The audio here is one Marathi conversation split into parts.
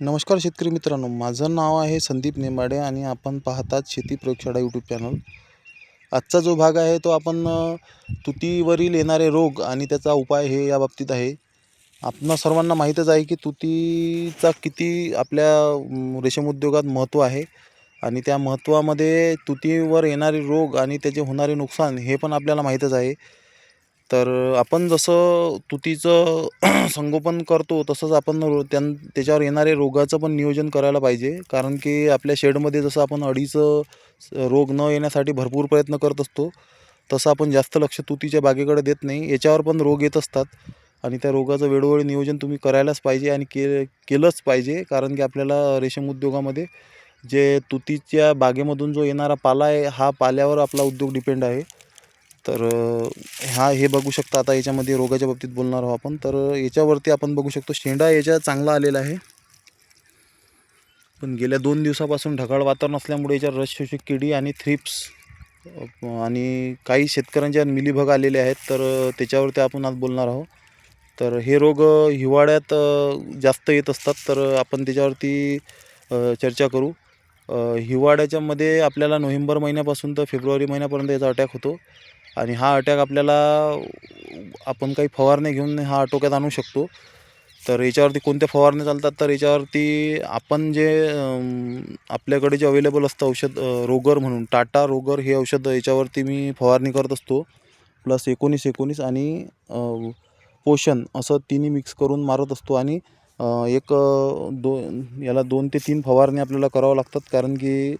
नमस्कार शेतकरी मित्रांनो माझं नाव आहे संदीप नेमाडे आणि आपण पाहतात शेती प्रयोगशाळा यूट्यूब चॅनल आजचा जो भाग आहे तो आपण तुतीवरील येणारे रोग आणि त्याचा उपाय हे या बाबतीत आहे. आपणा सर्वांना माहीतच आहे की तुतीचा किती आपल्या रेशीम उद्योगात महत्त्व आहे आणि त्या महत्त्वामध्ये तुतीवर येणारे रोग आणि त्याचे होणारे नुकसान हे पण आपल्याला माहीतच आहे. तर आपण जसं तुतीचं संगोपन करतो तसंच आपण रो त्यां त्याच्यावर येणारे रोगाचं पण नियोजन करायला पाहिजे. कारण की आपल्या शेडमध्ये जसं आपण अळीचं रोग न येण्यासाठी भरपूर प्रयत्न करत असतो तसं आपण जास्त लक्ष तुतीच्या बागेकडे देत नाही. याच्यावर पण रोग येत असतात आणि त्या रोगाचं वेळोवेळी नियोजन तुम्ही करायलाच पाहिजे आणि के केलंच पाहिजे. कारण की आपल्याला रेशीम उद्योगामध्ये जे तुतीच्या बागेमधून जो येणारा पाला आहे हा पाल्यावर आपला उद्योग डिपेंड आहे. तर हा हे बघू शकता आता याच्यामध्ये रोगाच्या बाबतीत बोलणार आहोत आपण. तर याच्यावरती आपण बघू शकतो शेंडा याच्या चांगला आलेला आहे. पण गेल्या दोन दिवसापासून ढगाळ वातावरण असल्यामुळे याच्यावर रस शोषक किडी आणि थ्रिप्स आणि काही शेतकऱ्यांच्या मिलीभग आलेले आहेत. तर त्याच्यावरती आपण आज बोलणार आहोत. तर हे रोग हिवाळ्यात जास्त येत असतात. तर आपण त्याच्यावरती चर्चा करू. हिवाळ्याच्यामध्ये आपल्याला नोव्हेंबर महिन्यापासून तर फेब्रुवारी महिन्यापर्यंत याचा अटॅक होतो. आणि हा अटॅक आपल्याला आपण काही फवारणी घेऊन हा आटोक्यात आणू शकतो. तर याच्यावरती कोणत्या फवारण्या चालतात तर याच्यावरती आपण जे आपल्याकडे जे अवेलेबल असतं औषध रोगर म्हणून टाटा रोगर हे औषध याच्यावरती मी फवारणी करत असतो. प्लस एकोणीस एकोणीस आणि पोषण असं तिन्ही मिक्स करून मारत असतो. आणि एक दो याला दोन ते तीन फवारणी आपल्याला करावं लागतात. कारण की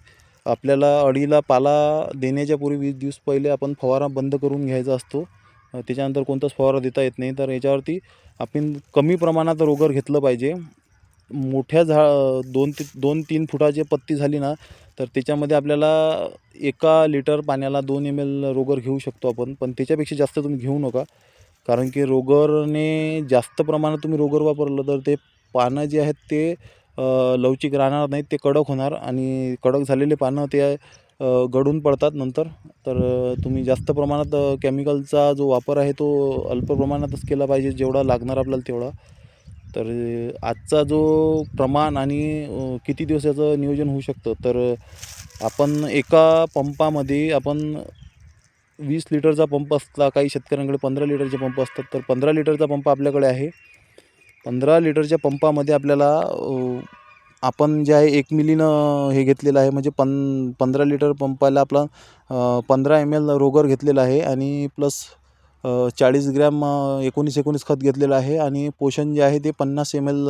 आपल्याला अळीला पाला देण्याच्या पूर्वी वीस दिवस पहिले आपण फवारा बंद करून घ्यायचा असतो. त्याच्यानंतर कोणताच फवारा देता येत नाही. तर याच्यावरती आपण कमी प्रमाणात रोगर घेतलं पाहिजे. मोठ्या झा दोन ते दोन तीन फुटाची पत्ती झाली ना तर त्याच्यामध्ये आपल्याला एका लिटर पाण्याला दोन एम एल रोगर घेऊ शकतो आपण. पण त्याच्यापेक्षा जास्त तुम्ही घेऊ नका. कारण की रोगरने जास्त प्रमाणात तुम्ही रोगर वापरलं तर ते पानं जे आहेत ते लवचिक राहणार नाहीत ते कडक होणार आणि कडक झालेले पानं ते गळून पडतात नंतर. तर तुम्ही जास्त प्रमाणात केमिकलचा जो वापर आहे तो अल्प प्रमाणातच केला पाहिजे जेवढा लागणार आपल्याला तेवढा. तर आजचा जो प्रमाण आणि किती दिवस याचं नियोजन होऊ शकतं? तर आपण एका पंपामध्ये आपण वीस लिटरचा पंप असला काही शेतकऱ्यांकडे पंधरा लिटरचे पंप असतात तर पंधरा लिटरचा पंप आपल्याकडे आहे. पंधरा लिटरच्या पंपामध्ये आपल्याला आपण जे आहे एक मिलीनं हे घेतलेलं आहे. म्हणजे पन पंधरा लिटर पंपाला आपला पंधरा एम एल रोगर घेतलेला आहे आणि प्लस चाळीस ग्रॅम एकोणीस एकोणीस खत घेतलेलं आहे आणि पोषण जे आहे ते पन्नास एम एल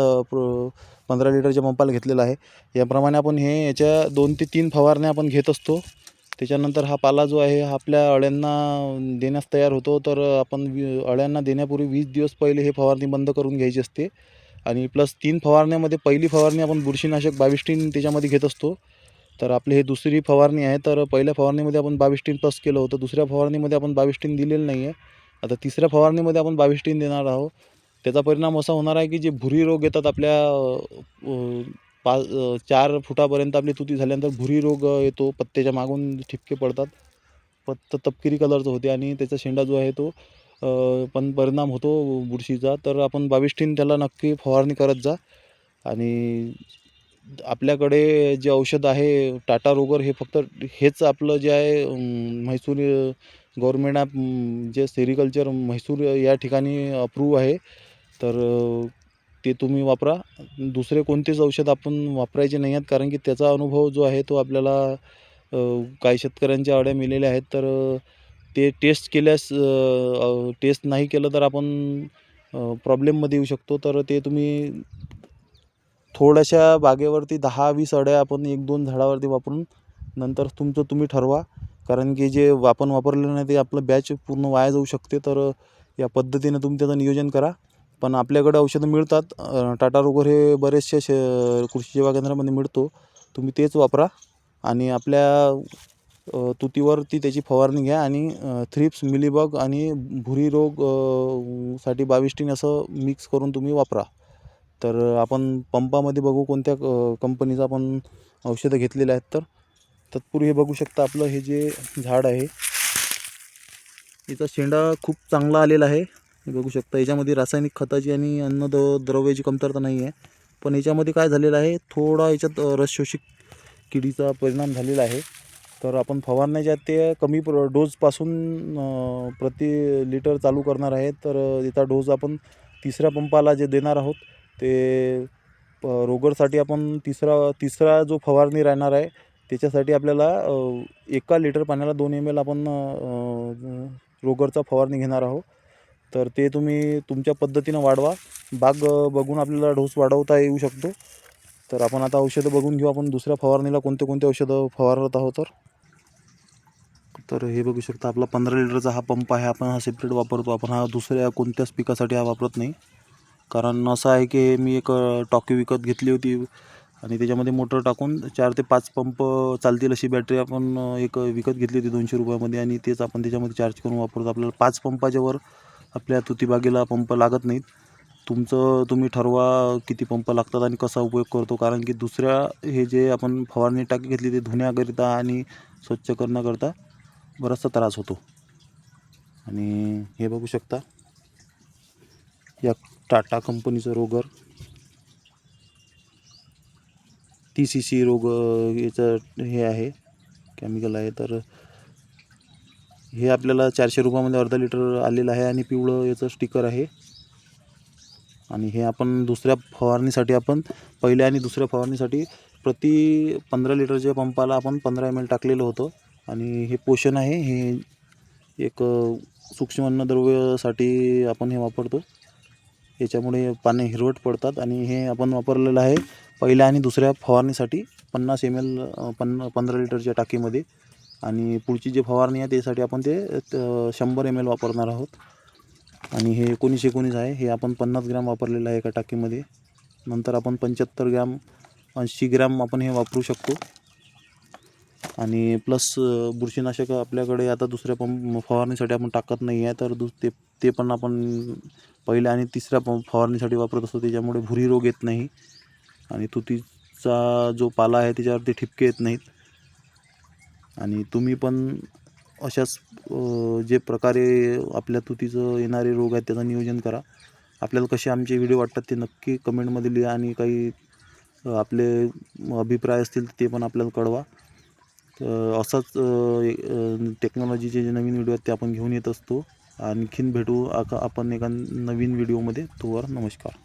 पंधरा लिटरच्या पंपाला घेतलेलं आहे. याप्रमाणे आपण हे याच्या दोन ते तीन फवारण्या आपण घेत असतो. त्याच्यानंतर हा पाला जो आहे हा आपल्या अळ्यांना देण्यास तयार होतो. तर आपण वि अळ्यांना देण्यापूर्वी वीस दिवस पहिले हे फवारणी बंद करून घ्यायची असते. आणि प्लस तीन फवारण्यामध्ये पहिली फवारणी आपण बुरशीनाशक बावीस त्याच्यामध्ये घेत असतो. तर आपली हे दुसरी फवारणी आहे. तर पहिल्या फवारणीमध्ये आपण बावीस प्लस केलं होतं. दुसऱ्या फवारणीमध्ये आपण बावीस दिलेलं नाही आहे. आता तिसऱ्या फवारणीमध्ये आपण बावीस देणार आहोत. त्याचा परिणाम असा होणार आहे की जे भुरी रोग येतात आपल्या पाच चार फुटापर्यंत आपली तुती झाल्यानंतर भुरी रोग येतो. पत्त्याच्या मागून ठिपके पडतात. पत्त तपकिरी कलरचं होते आणि त्याचा शेंडा जो आहे तो पण परिणाम होतो बुरशीचा. तर आपण बाविष्टीन त्याला नक्की फवारणी करत जा. आणि आपल्याकडे जे औषध आहे टाटा रोगर हे फक्त हेच आपलं जे आहे म्हैसूर गव्हर्मेंट ॲप जे सेरिकल्चर म्हैसूर या ठिकाणी अप्रूव्ह आहे. तर ते तुम्ही वापरा. दुसरे कोणतेच औषध आपण वापरायचे नाही आहेत कारण की त्याचा अनुभव जो आहे तो आपल्याला काही शेतकऱ्यांच्या अळ्या मिलेल्या आहेत. तर ते टेस्ट केल्यास टेस्ट नाही केलं तर आपण प्रॉब्लेममध्ये येऊ शकतो. तर ते तुम्ही थोड्याशा बागेवरती दहा वीस अड्या आपण एक दोन झाडावरती वापरून नंतर तुमचं तुम्ही ठरवा. कारण की जे आपण वापरलेलं नाही ते आपलं बॅच पूर्ण वाया जाऊ शकते. तर या पद्धतीनं तुम्ही त्याचं नियोजन करा. पण आपल्याकडे औषधं मिळतात. टाटा रोगर हे बरेचसे शे कृषी सेवा केंद्रामध्ये मिळतो. तुम्ही तेच वापरा आणि आपल्या तुतीवरती त्याची फवारणी घ्या आणि थ्रिप्स मिलीबग आणि भुरी रोगसाठी बाविस्टीन असं मिक्स करून तुम्ही वापरा. तर आपण पंपामध्ये बघू कोणत्या क कंपनीचं आपण औषधं घेतलेले आहेत तर. तत्पूर्वी हे बघू शकता आपलं हे जे झाड आहे याचा शेंडा खूप चांगला आलेला आहे. हे बघू शकता याच्यामध्ये रासायनिक खताची आणि अन्न द द्रव्याची कमतरता नाही आहे पण याच्यामध्ये काय झालेलं आहे थोडा याच्यात रसशोषिक किडीचा परिणाम झालेला आहे. तर आपण फवारण्याच्या ते कमी प्र डोजपासून प्रति लिटर चालू करणार आहे. तर याचा डोस आपण तिसऱ्या पंपाला जे देणार आहोत ते प रोगरसाठी आपण तिसरा तिसरा जो फवारणी राहणार आहे त्याच्यासाठी आपल्याला एका लिटर पाण्याला दोन एम एल आपण रोगरचा फवारणी घेणार आहोत. तर ते तुम्ही तुमच्या पद्धतीनं वाढवा. बाग बघून आपल्याला डोस वाढवता येऊ शकतो. तर आपण आता औषधं बघून घेऊ. आपण दुसऱ्या फवारणीला कोणते कोणते औषधं फवारत आहोत तर? तर हे बघू शकता आपला पंधरा लिटरचा हा पंप आहे. आपण हा सेपरेट वापरतो. आपण हा दुसऱ्या कोणत्याच पिकासाठी हा वापरत नाही. कारण असं आहे की मी एक टॉकी विकत घेतली होती आणि त्याच्यामध्ये मोटर टाकून चार ते पाच पंप चालतील अशी बॅटरी आपण एक विकत घेतली होती दोनशे रुपयामध्ये आणि तेच आपण त्याच्यामध्ये चार्ज करून वापरतो. आपल्याला पाच पंपाच्यावर आपल्या तुतीबागेला पंप लागत नाहीत. तुमचं तुम्ही ठरवा किती पंप लागतात आणि कसा उपयोग करतो. कारण की दुसऱ्या हे जे आपण फवारणी टाकी घेतली ते धुण्याकरिता आणि स्वच्छ करण्याकरता बराचसा त्रास होतो. आणि हे बघू शकता या टाटा कंपनीचं रोगर टी सी सी रोग याचं हे आहे केमिकल आहे. तर हे आपल्याला चारशे रुपयामध्ये अर्धा लिटर आलेलं आहे आणि पिवळं याचं स्टिकर आहे. आणि हे आपण दुसऱ्या फवारणीसाठी आपण पहिल्या आणि दुसऱ्या फवारणीसाठी प्रति पंधरा लिटरच्या पंपाला आपण पंधरा एम एल टाकलेलं होतं. आणि हे पोषण आहे हे एक सूक्ष्म अन्नद्रव्यासाठी आपण हे वापरतो. याच्यामुळे पाने हिरवट पडतात आणि हे आपण वापरलेलं आहे पहिल्या आणि दुसऱ्या फवारणीसाठी पन्नास एम एल पन्ना पंधरा लिटरच्या टाकीमध्ये. आणि पुढची जी फवारणी आहे त्यासाठी आपण ते शंभर एम एल वापरणार आहोत. आणि हे एकोणीस एकोणीस आहे. हे आपण पन्नास ग्रॅम वापरलेलं आहे एका टाकीमध्ये. नंतर आपण पंच्याहत्तर ग्रॅम ऐंशी ग्रॅम आपण हे वापरू शकतो. आणि प्लस बुरशीनाशक आपल्याकडे आता दुसऱ्या पंप फवारणीसाठी आपण टाकत नाही आहे. तर दु ते ते पण आपण पहिल्या आणि तिसऱ्या पंप फवारणीसाठी वापरत असतो. त्याच्यामुळे भुरी रोग येत नाही. आणि तुतीचा जो पाला आहे त्याच्यावरती ठिपके येत नाहीत. आणि तुम्ही पण अशाच जे प्रकारे आपल्या तुतीचं येणारे रोग आहेत त्याचं नियोजन करा. आपल्याला कसे आमचे व्हिडिओ वाटतात ते नक्की कमेंटमध्ये लिहा आणि काही आपले अभिप्राय असतील ते पण आपल्याला कळवा. असाच असंच टेक्नॉलॉजीचे जे नवीन व्हिडिओ आहेत ते आपण घेऊन येत असतो. आणखीन भेटू आका आपण एका नवीन व्हिडिओमध्ये. तोवर नमस्कार.